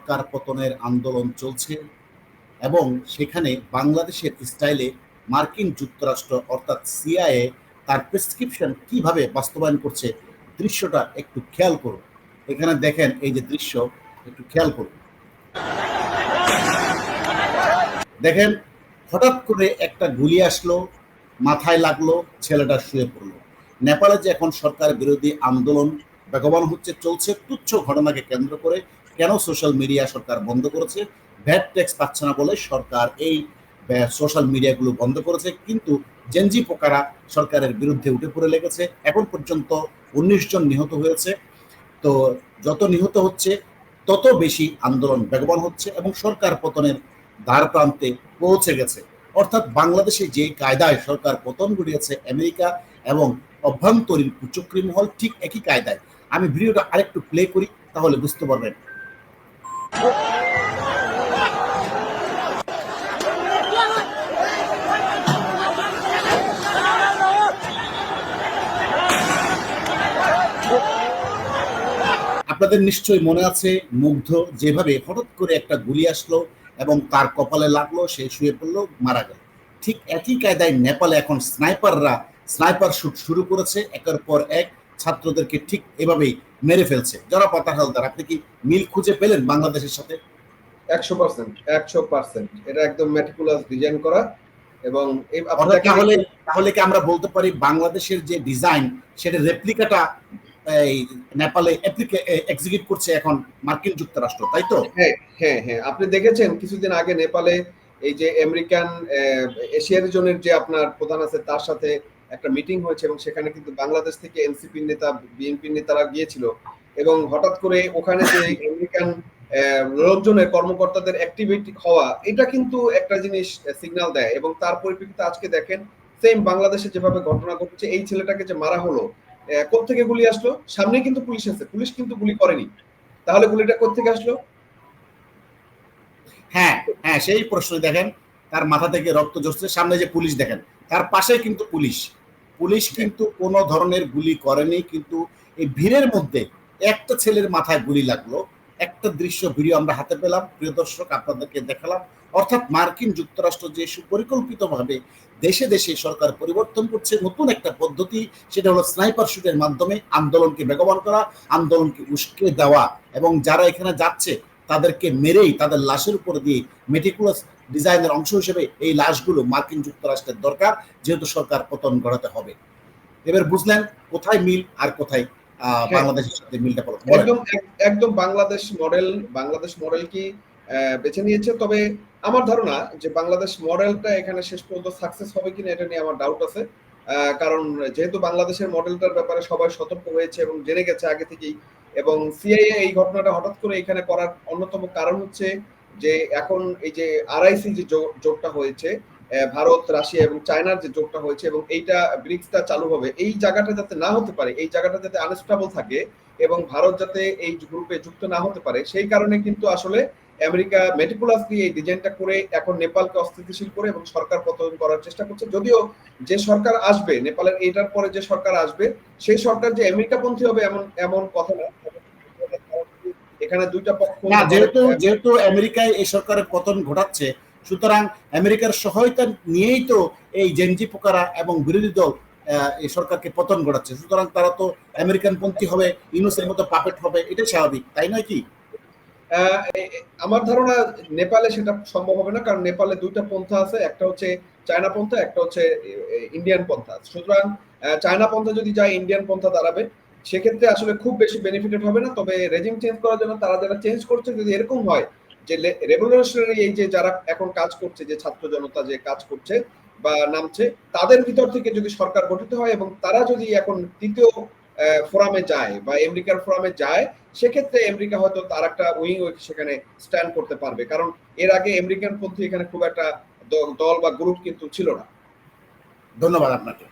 সরকার পতনের আন্দোলন চলছে এবং সেখানে বাংলাদেশের স্টাইলে মার্কিন যুক্তরাষ্ট্র অর্থাৎ সিআইএ তার প্রেসক্রিপশন কীভাবে বাস্তবায়ন করছে, দৃশ্যটা একটু খেয়াল করুন। এখানে দেখেন এই যে দৃশ্য, একটু খেয়াল করুন। দেখেন, হঠাৎ করে একটা গুলি আসলো, মাথায় লাগল, ছেলেটা শুয়ে পড়ল। নেপালে যে এখন সরকার বিরোধী আন্দোলন বেগবান হচ্ছে, চলছে, তুচ্ছ ঘটনাকে কেন্দ্র করে কেন সোশ্যাল মিডিয়া সরকার বন্ধ করেছে? ভ্যাট ট্যাক্স পাচ্ছে না বলে সরকার এই সোশ্যাল মিডিয়াগুলো বন্ধ করেছে। কিন্তু জেনজি পোকারা সরকারের বিরুদ্ধে উঠে পড়ে লেগেছে। এখন পর্যন্ত উনিশ জন নিহত হয়েছে। তো যত নিহত হচ্ছে, তত বেশি আন্দোলন বেগবান হচ্ছে এবং সরকার পতনের দ্বার প্রান্তে পৌঁছে গেছে। অর্থাৎ বাংলাদেশে যে কায়দায় সরকার পতন ঘটিয়েছে, আমেরিকা এবং অভ্যন্তরীণ কুচক্রী মহল ঠিক একই কায়দায়। আমি ভিডিওটা আরেকটু প্লে করি, তাহলে বুঝতে পারবেন। আপনাদের নিশ্চয়ই মনে আছে, মুগ্ধ যেভাবে হঠাৎ করে একটা গুলি আসলো এবং তার কপালে লাগল, সে শুয়ে পড়ল, মারা গেল। ঠিক একই কায়দায় নেপালে এখন স্নাইপাররা, স্নাইপার শুট শুরু করেছে, একের পর এক। ছাত্রদেরকে ঠিক এভাবেই মেরে ফেলছে। যারা পাতা হালদার আপনি কি মিল খুঁজে পেলেন বাংলাদেশের সাথে? একশো পার্সেন্ট একশো পার্সেন্ট। এটা একদম ডিজাইন করা এবং তাহলে তাহলে কি আমরা বলতে পারি বাংলাদেশের যে ডিজাইন সেটা রেপ্লিকাটা এই নেপালে এক্সিকিউট করছে এখন মার্কিন যুক্তরাষ্ট্র তাই তো? হ্যাঁ হ্যাঁ হ্যাঁ। আপনি দেখেছেন কিছুদিন আগে নেপালে এই যে আমেরিকান এশিয়ার জোনের যে আপনার প্রধান আছে তার সাথে একটা মিটিং হয়েছে এবং সেখানে কিন্তু বাংলাদেশ থেকে এনসিপি নেতা বিএনপি নেতারা গিয়েছিল এবং হঠাৎ করে ওখানে যে আমেরিকান লোকজনের কর্মকর্তাদের অ্যাক্টিভিটি হওয়া এটা কিন্তু একটা জিনিস সিগন্যাল দেয় এবং তার পরিপ্রেক্ষিতে আজকে দেখেন সেম বাংলাদেশে যেভাবে ঘটনা ঘটছে এই ছেলেটাকে যে মারা হলো আহ, কোত্থেকে গুলি আসলো? সামনে কিন্তু পুলিশ আছে পুলিশ কিন্তু গুলি করেনি। তাহলে গুলিটা কোত্থেকে আসলো? হ্যাঁ হ্যাঁ সেই প্রশ্ন দেখেন তার মাথা থেকে রক্ত ঝরছে সামনে যে পুলিশ দেখেন তার পাশে কিন্তু পুলিশ। পুলিশ কিন্তু কোনো ধরনের গুলি করেনি কিন্তু এই ভিড়ের মধ্যে একটা ছেলের মাথায় গুলি লাগল। একটা দৃশ্য ভিডিও আমরা হাতে পেলাম। প্রিয় দর্শক আপনাদেরকে দেখালাম। অর্থাৎ মার্কিন যুক্তরাষ্ট্র যে সুপরিকল্পিতভাবে দেশে দেশে সরকার পরিবর্তন করছে নতুন একটা পদ্ধতি সেটা হলো স্নাইপার শুটের মাধ্যমে আন্দোলনকে বেগবান করা আন্দোলনকে উস্কে দেওয়া। এবং যারা এখানে যাচ্ছে তাদেরকে মেরেই তাদের লাশের উপর দিয়ে মেটিকুলাস ডিজাইনের অংশ হিসেবে এই লাশগুলো মার্কিন যুক্তরাষ্ট্রের দরকার যেহেতু সরকার পতন ঘটাতে হবে। এবার বুঝলেন কোথায় মিল আর কোথায় হ্যাঁ। বাংলাদেশের সাথে মিলটা একদম একদম বাংলাদেশ মডেল বাংলাদেশ মডেল কি বেছে নিয়েছে। তবে আমার ধারণা যে বাংলাদেশ মডেলটা এখানে শেষ পর্যন্ত সাকসেস হবে কিনা এটা নিয়ে আমার ডাউট আছে। কারণ যেহেতু বাংলাদেশের মডেলটার ব্যাপারে সবাই সতর্ক হয়েছে এবং জেনে গেছে আগে থেকেই এবং সিআইএ এই ঘটনাটা হঠাৎ করে এখানে করার অন্যতম কারণ হচ্ছে যে এখন এই যে আরআইসি যে জোটটা হয়েছে ভারত, রাশিয়া এবং চায়নার যে জোটটা হয়েছে এবং এইটা ব্রিক্সটা চালু হবে, এই জায়গাটা যাতে না হতে পারে, এই জায়গাটা যাতে আনস্টেবল থাকে এবং ভারত যাতে এই গ্রুপে যুক্ত না হতে পারে, সেই কারণে কিন্তু আসলে আমেরিকা মেটিকুলাসলি এই ডিজাইনটা করে এখন নেপালকে অস্থিতিশীল করে এবং সরকার পতন করার চেষ্টা করছে। যদিও যে সরকার আসবে, নেপালের এইটার পরে যে সরকার আসবে, সেই সরকার যে আমেরিকাপন্থী হবে এমন এমন কথা না। এখানে দুইটা পক্ষ না যেহেতু যেহেতু আমেরিকায় এই সরকারের পতন ঘটাচ্ছে সুতরাং আমেরিকার সহায়তা নিয়েই তো এই জেনজি পোকারা এবং বিরোধী দল এই সরকারকে পতন ঘটাচ্ছে। সুতরাং তারা তো আমেরিকান পন্থী হবে ইউনুসের মতো পাপেট হবে এটাই স্বাভাবিক তাই নয় কি? আমার ধারণা নেপালে সেটা সম্ভব হবে না কারণ নেপালে দুইটা পন্থা আছে একটা হচ্ছে চায়না পন্থা একটা হচ্ছে ইন্ডিয়ান পন্থা। সুতরাং চায়না পন্থা যদি যায় ইন্ডিয়ান পন্থা দাঁড়াবে। সেক্ষেত্রে আসলে খুব বেশি বেনিফিটেড হবে না, তবে রেজিম চেঞ্জ করার জন্য তারা যারা চেঞ্জ করছে, যদি এরকম হয় যে রেভলিউশনারি এই যে যারা এখন কাজ করছে, যে ছাত্র জনতা যে কাজ করছে বা নামছে, তাদের ভিতর থেকে যদি সরকার গঠিত হয় এবং তারা যদি এখন তৃতীয় ফোরামে যায় বা আমেরিকার ফোরামে যায়, সেক্ষেত্রে আমেরিকা হয়তো তার একটা উইং সেখানে স্ট্যান্ড করতে পারবে। কারণ এর আগে আমেরিকান পন্থী এখানে খুব একটা দল বা গ্রুপ কিন্তু ছিল না। ধন্যবাদ আপনাকে।